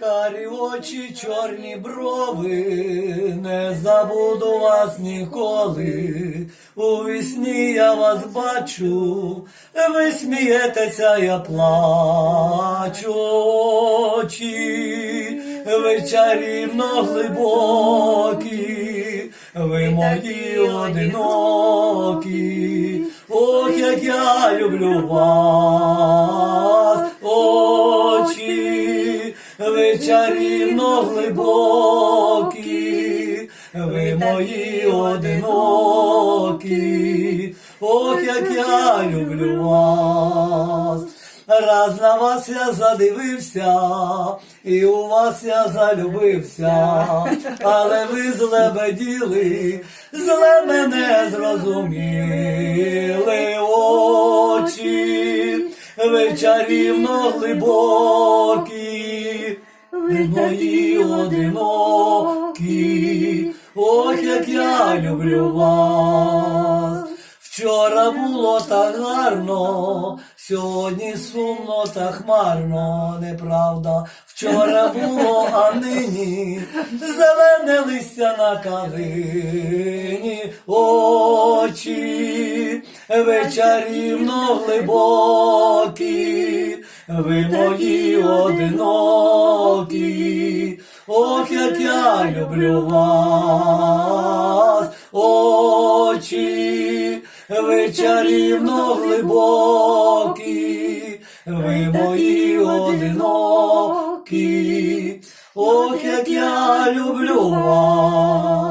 Карі очі, чорні брови, не забуду вас ніколи. У вісні я вас бачу, ви смієтеся, я плачу очі, ви чарівно глибокі, ви мої одинокі. Ох, як я люблю вас, чарівно глибокі, ви мої одинокі, ох, як я люблю вас. Раз на вас я задивився, і у вас я залюбився, але ви злебеділи, зле мене зрозуміли очі, ви чарівно глибокі, ви мої одинокі, ох, як я люблю вас. Вчора було так гарно, сьогодні сумно та хмарно, неправда. Вчора було, а нині зелене листя на калині, очі, ви чарівно глибокі, ви мої одинокі, ох, як я люблю вас, очі, ви чарівно глибокі, ви мої одинокі, ох, як я люблю вас.